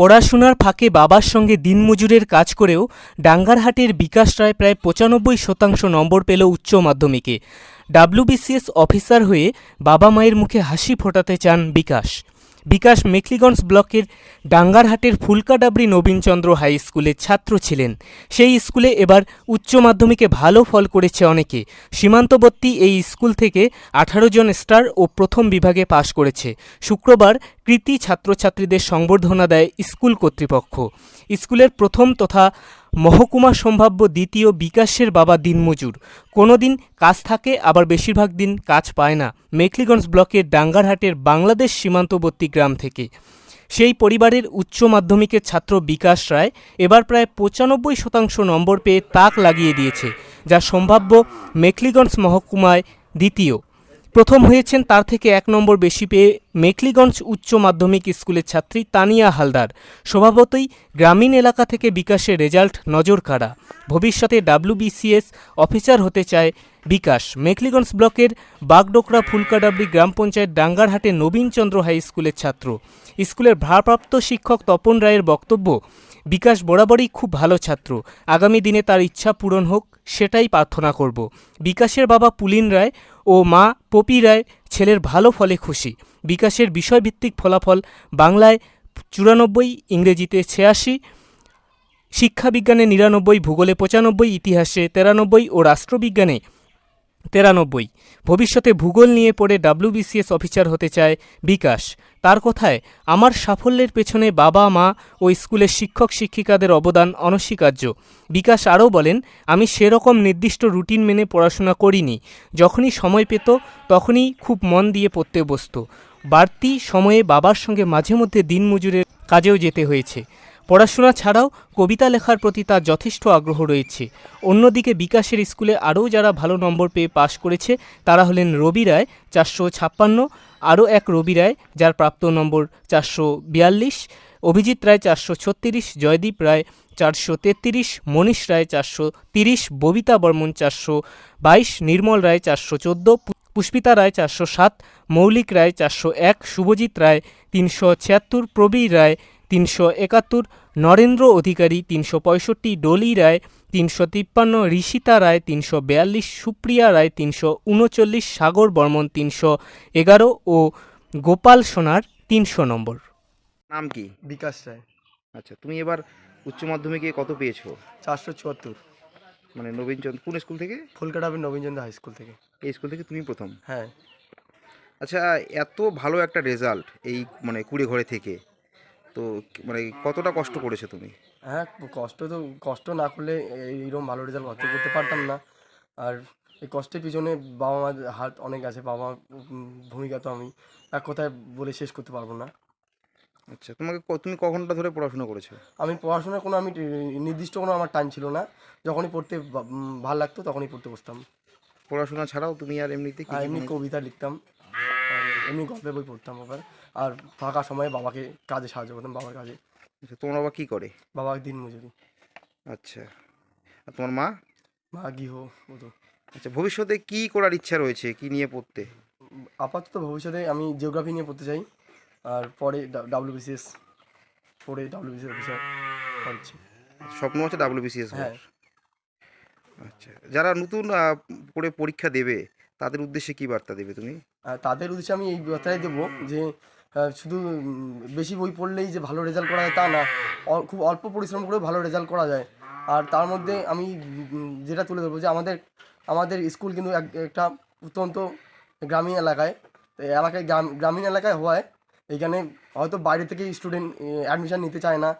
পড়াশোনার ফাঁকে বাবার সঙ্গে দিনমজুরের কাজ করেও ডাঙ্গারহাটের বিকাশ রায় প্রায় পঁচানব্বই শতাংশ নম্বর পেল উচ্চ মাধ্যমিকে। ডাব্লিউবিসিএস অফিসার হয়ে বাবা মায়ের মুখে হাসি ফোটাতে চান বিকাশ। বিকাশ মেখলিগঞ্জ ব্লকের ডাঙ্গারহাটের ফুলকাডাবরি নবীনচন্দ্র হাই স্কুলের ছাত্র ছিলেন। সেই স্কুলে এবার উচ্চ মাধ্যমিকে ভালো ফল করেছে অনেকে। সীমান্তবর্তী এই স্কুল থেকে আঠারো জন স্টার ও প্রথম বিভাগে পাশ করেছে। শুক্রবার কৃতি ছাত্রছাত্রীদের সংবর্ধনা দেয় স্কুল কর্তৃপক্ষ। স্কুলের প্রথম তথা মহকুমা সম্ভাব্য দ্বিতীয় বিকাশের বাবা দিনমজুর। কোনো দিন কাজ থাকে, আবার বেশিরভাগ দিন কাজ পায় না। মেখলিগঞ্জ ব্লকের ডাঙ্গারহাটের বাংলাদেশ সীমান্তবর্তী গ্রাম থেকে। সেই পরিবারের উচ্চ মাধ্যমিকের ছাত্র বিকাশ রায় এবার প্রায় পঁচানব্বই শতাংশ নম্বর পেয়ে তাক লাগিয়ে দিয়েছে, যা সম্ভাব্য মেখলিগঞ্জ মহকুমায় দ্বিতীয়। প্রথম হয়েছেন তার থেকে এক নম্বর বেশি পেয়ে মেকলিগঞ্জ উচ্চ মাধ্যমিক স্কুলের ছাত্রী তানিয়া হালদার। স্বভাবতই গ্রামীণ এলাকা থেকে বিকাশের রেজাল্ট নজর কাড়া ভবিষ্যতে ডাব্লিউবিসিএস অফিসার হতে চায় বিকাশ। মেখলিগঞ্জ ব্লকের বাগডোকরা ফুলকাডাবলি গ্রাম পঞ্চায়েত ডাঙ্গারহাটে নবীনচন্দ্র হাই স্কুলের ছাত্র। স্কুলের ভারপ্রাপ্ত শিক্ষক তপন রায়ের বক্তব্য, বিকাশ বরাবরই খুব ভালো ছাত্র। আগামী দিনে তার ইচ্ছা পূরণ হোক, সেটাই প্রার্থনা করব। বিকাশের বাবা পুলিন রায় ও মা পপি রায় ছেলের ভালো ফলে খুশি। বিকাশের বিষয়ভিত্তিক ফলাফল বাংলায় চুরানব্বই, ইংরেজিতে ছিয়াশি, শিক্ষাবিজ্ঞানে নিরানব্বই, ভূগোলে পঁচানব্বই, ইতিহাসে তেরানব্বই ও রাষ্ট্রবিজ্ঞানে তেরানব্বই। ভবিষ্যতে ভূগোল নিয়ে পড়ে ডাব্লিউবিসিএস অফিসার হতে চায় বিকাশ। তার কথায়, আমার সাফল্যের পেছনে বাবা, মা ও স্কুলের শিক্ষক, শিক্ষিকাদের অবদান অনস্বীকার্য। বিকাশ আরও বলেন, আমি সেরকম নির্দিষ্ট রুটিন মেনে পড়াশোনা করিনি। যখনই সময় পেত, তখনই খুব মন দিয়ে পড়তে বসত। বাড়তি সময়ে বাবার সঙ্গে মাঝে মধ্যে দিনমজুরের কাজেও যেতে হয়েছে। পড়াশোনা ছাড়াও কবিতা লেখার প্রতি তার যথেষ্ট আগ্রহ রয়েছে। অন্যদিকে বিকাশের স্কুলে আরও যারা ভালো নম্বর পেয়ে পাশ করেছে, তারা হলেন রবি রায়, চারশো ছাপ্পান্ন, আরও এক রবি রায়, যার প্রাপ্ত নম্বর চারশো বিয়াল্লিশ, অভিজিৎ রায় চারশো ছত্রিশ, জয়দীপ রায় চারশো তেত্রিশ, মনীষ রায় চারশো তিরিশ, ববিতা বর্মন চারশো বাইশ, নির্মল রায় চারশো চোদ্দ পুষ্পিতা রায় চারশো সাত, মৌলিক রায় চারশো এক, শুভজিৎ রায় তিনশো ছিয়াত্তর, প্রবীর রায় তিনশো একাত্তর নরেন্দ্র অধিকারী তিনশো পঁয়ষট্টি ডলি রায় তিনশো তিপ্পান্ন ঋষিতা রায় তিনশো বেয়াল্লিশ সুপ্রিয়া রায় তিনশো উনচল্লিশ সাগর বর্মন তিনশো এগারো ও গোপাল সোনার তিনশো নম্বর। নাম কি? বিকাশ রায়। আচ্ছা তুমি এবার উচ্চ মাধ্যমিকে কত পেয়েছ? চারশো চুয়াত্তর। মানে নবীনচন্দ্র কোন স্কুল থেকে? ফুলকাটাবি নবীনচন্দ্র হাই স্কুল থেকে। এই স্কুল থেকে তুমি প্রথম? হ্যাঁ। আচ্ছা এত ভালো একটা রেজাল্ট এই মানে কুড়ে ঘরে থেকে। তো মানে কতটা কষ্ট করেছ তুমি? হ্যাঁ কষ্ট তো কষ্ট না করলে এইরকম ভালো রেজাল্ট করতে করতে পারতাম না। আর এই কষ্টের পিছনে বাবা মার হাত অনেক আছে বাবা ভূমিকা তো আমি এক কথায় বলে শেষ করতে পারব না। আচ্ছা তোমাকে তুমি কখনটা ধরে পড়াশোনা করেছ? আমি পড়াশোনার কোনো আমি নির্দিষ্ট কোনো আমার টাইম ছিল না। যখনই পড়তে ভালো লাগতো তখনই পড়তে বসতাম। পড়াশোনা ছাড়াও তুমি আর এমনিতে কি এমনি মানে- কবিতা লিখতাম এমনি গল্পের বই পড়তাম আবার। আর ফাঁকা সময়ে বাবাকে কাজে সাহায্য করতাম বাবার কাজে। আচ্ছা, তোমার বাবা কি করে? বাবা দিন মজুরি। আচ্ছা আর তোমার মা? মা গৃহ হতো আচ্ছা ভবিষ্যতে কি করার ইচ্ছা রয়েছে? কি নিয়ে পড়তে? আপাতত ভবিষ্যতে আমি জিওগ্রাফি নিয়ে পড়তে চাই আর পরে ডাব্লিউবিসিএস পরে ডাব্লিউবিসিএস অফিসার করছি। স্বপ্ন আছে ডাব্লিউবিসিএস হ্যাঁ। আচ্ছা যারা নতুন করে পরীক্ষা দেবে তাদের উদ্দেশ্যে কি বার্তা দেবে তুমি? তাদের উদ্দেশ্যে আমি এই বার্তাই দেবো যে শুধু বেশি বই পড়লেই যে ভালো রেজাল্ট করা যায় তা না। খুব অল্প পরিশ্রম করেও ভালো রেজাল্ট করা যায়। আর তার মধ্যে আমি যেটা তুলে ধরবো যে আমাদের আমাদের স্কুল কিন্তু এক- একটা অত্যন্ত গ্রামীণ এলাকায়। এলাকায় গ্রাম- গ্রামীণ এলাকায় হওয়ায় এইখানে হয়তো বাইরে থেকে স্টুডেন্ট অ্যাডমিশান নিতে চায় না।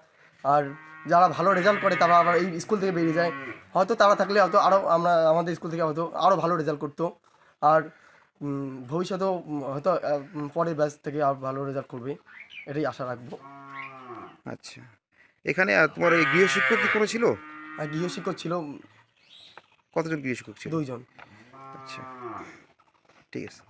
আর যারা ভালো রেজাল্ট করে, তারা আবার এই স্কুল থেকে বেরিয়ে যায়। হয়তো তারা থাকলে হয়তো আরও আমরা, আমাদের স্কুল থেকে হয়তো আরও ভালো রেজাল্ট করতো। আর ভবিষ্যতেও হয়তো পরের ব্যাচ থেকে আর ভালো রেজাল্ট করবে এটাই আশা রাখব। আচ্ছা। এখানে তোমার এই গৃহশিক্ষক কি কোনো ছিল? আর গৃহশিক্ষক ছিল কতজন গৃহশিক্ষক ছিল? দুইজন। আচ্ছা। ঠিক আছে।